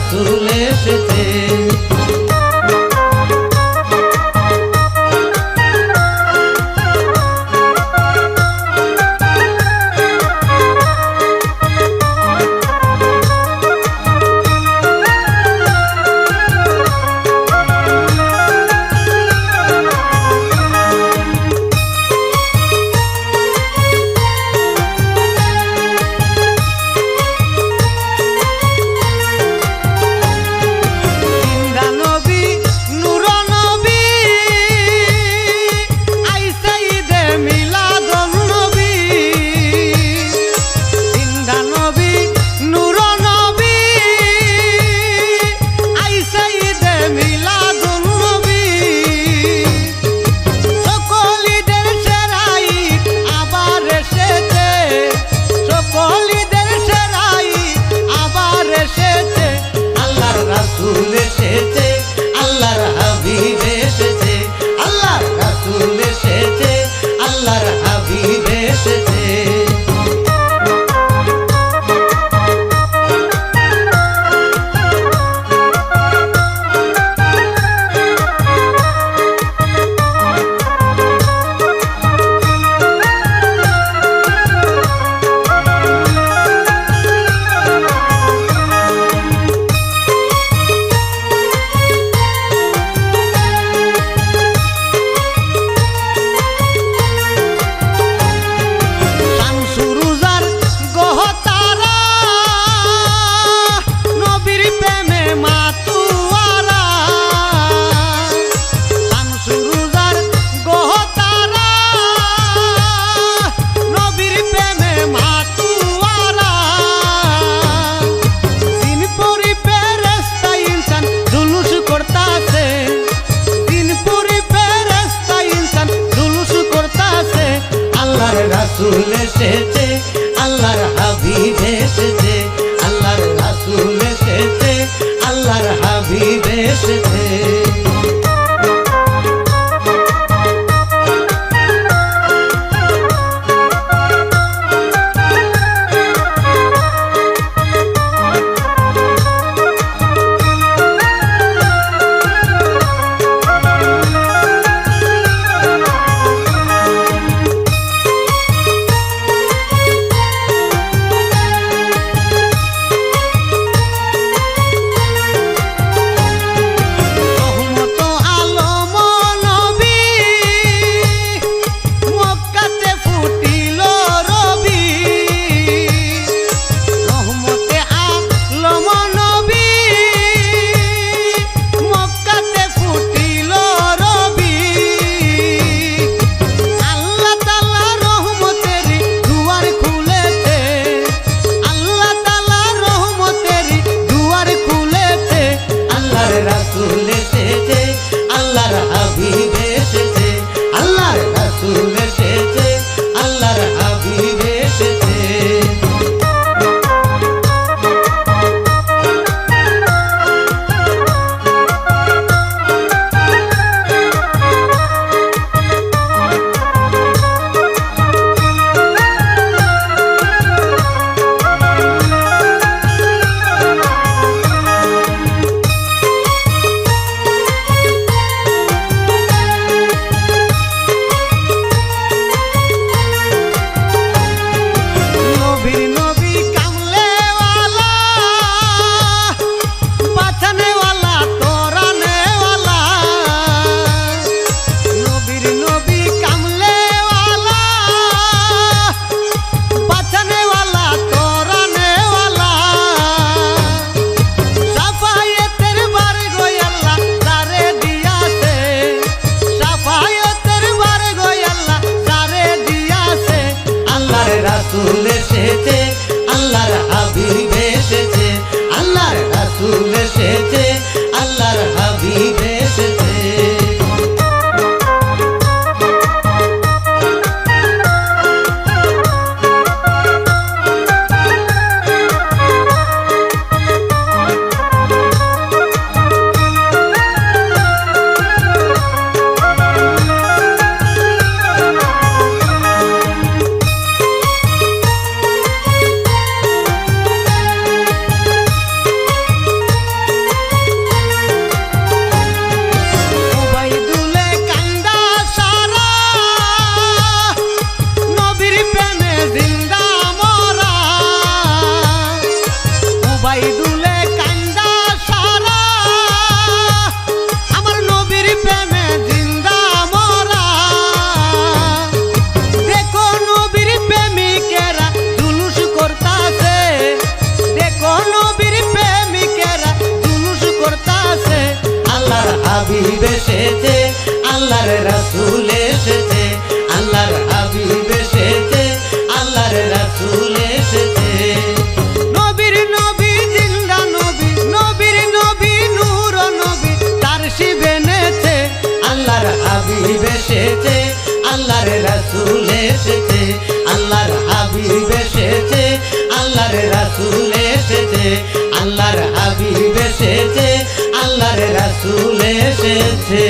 রাসূল এসেছে। এসেছে আল্লাহর রাসুল এসেছে আল্লাহর হাবিব এসেছে। আল্লাহর রাসূল এসেছে।